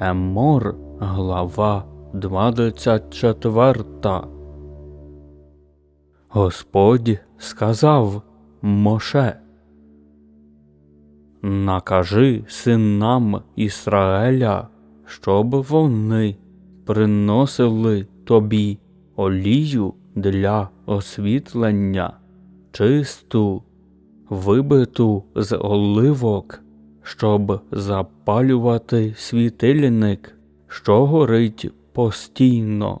Емор, глава 24. Господь сказав Моше. Накажи синам Ісраеля, щоб вони приносили тобі олію для освітлення, чисту, вибиту з оливок, щоб запалювати світильник, що горить постійно.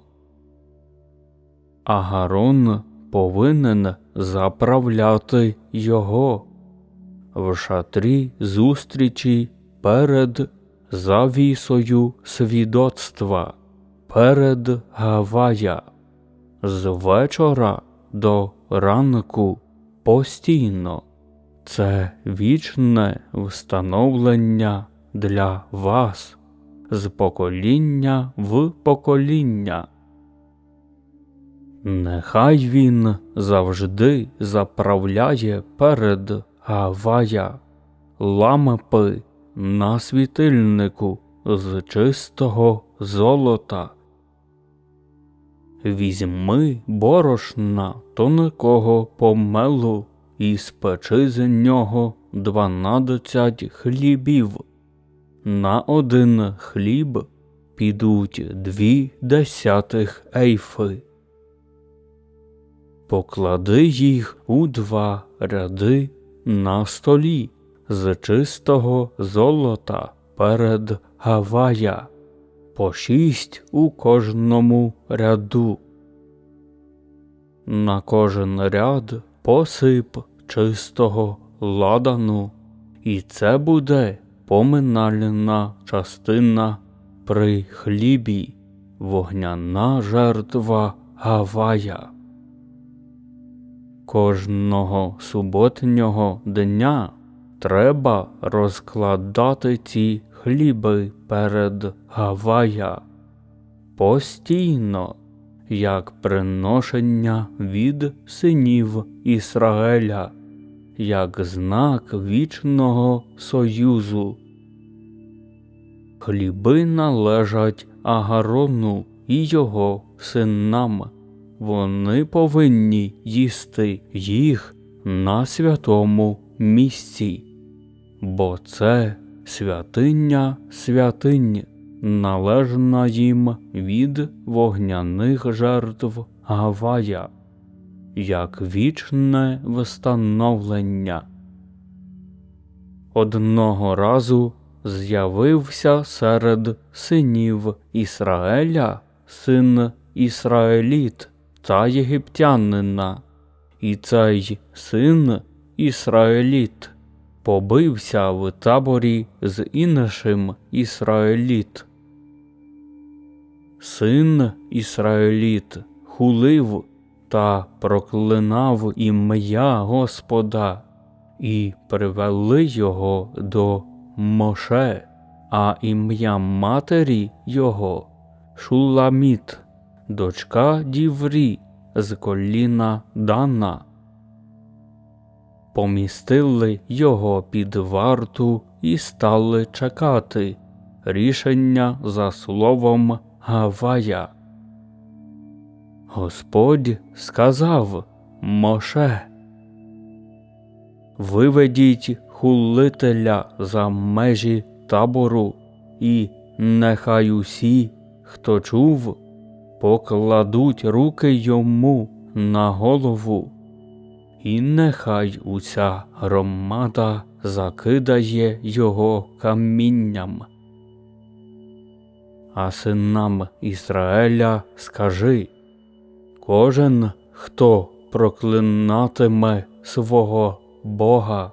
Агарон повинен заправляти його в шатрі зустрічі перед завісою свідоцтва, перед Гавая, з вечора до ранку постійно. Це вічне встановлення для вас з покоління в покоління. Нехай він завжди заправляє перед Гавая лампи на світильнику з чистого золота. Візьми борошна тонкого помелу і спечи з нього дванадцять хлібів. На один хліб підуть дві десятих ейфи. Поклади їх у два ряди на столі з чистого золота перед Гавая, по шість у кожному ряду. На кожен ряд посип чистого ладану, і це буде поминальна частина при хлібі, вогняна жертва Гавая. Кожного суботнього дня треба розкладати ці хліби перед Гавая постійно, як приношення від синів Ісраеля, як знак вічного союзу. Хліби належать Агарону і його синам. Вони повинні їсти їх на святому місці, бо це святиня святинь, належна їм від вогняних жертв Гавая, як вічне встановлення. Одного разу з'явився серед синів Ісраеля син Ісраеліт та єгиптянина, і цей син Ісраеліт побився в таборі з іншим Ісраеліт. Син Ісраеліт хулив та проклинав ім'я Господа, і привели його до Моше, а ім'я матері його Шуламіт дочка Діврі з коліна Дана. Помістили його під варту і стали чекати рішення за словом Гавая. Господь сказав Моше, виведіть хулителя за межі табору, і нехай усі, хто чув, покладуть руки йому на голову, і нехай уся громада закидає його камінням. А синам Ізраїля скажи кожен, хто проклинатиме свого Бога,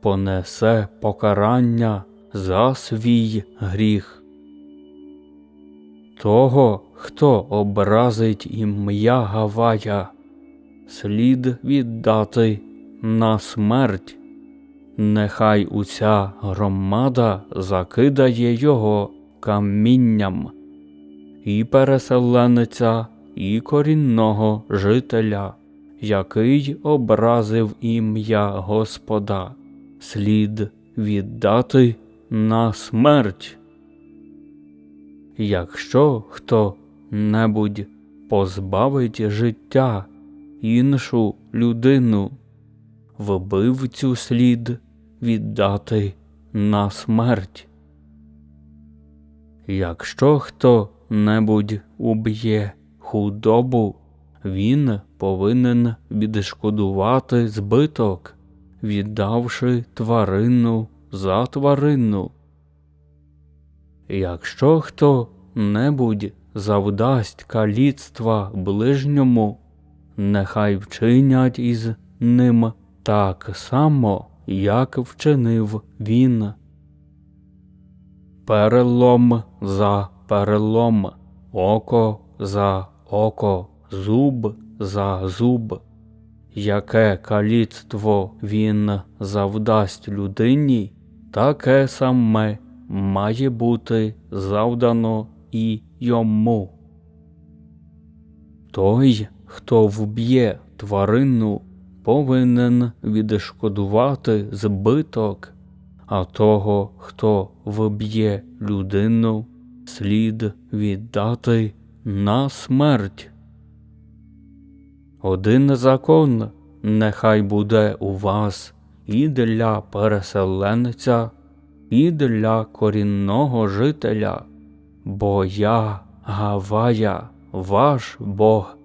понесе покарання за свій гріх. Того, хто образить ім'я Гавая, слід віддати на смерть, нехай уся громада закидає його камінням, і переселенця, і корінного жителя, який образив ім'я Господа, слід віддати на смерть. Якщо хто небудь позбавить життя іншу людину, вбивцю слід віддати на смерть. Якщо хто небудь уб'є худобу, він повинен відшкодувати збиток, віддавши тварину за тварину. Якщо хто небудь завдасть каліцтва ближньому, нехай вчинять із ним так само, як вчинив він. Перелом за перелом, око за око, зуб за зуб. Яке каліцтво він завдасть людині, таке саме має бути завдано і йому. Той, хто вб'є тварину, повинен відшкодувати збиток, а того, хто вб'є людину, слід віддати на смерть. Один закон нехай буде у вас і для переселенця, і для корінного жителя, бо я Гавая, ваш Бог.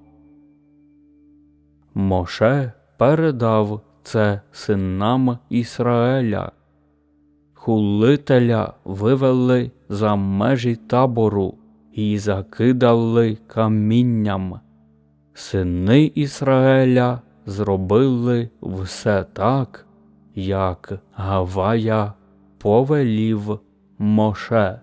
Моше передав це синам Ісраеля. Хулителя вивели за межі табору і закидали камінням. Сини Ісраеля зробили все так, як Гавая повелів Моше.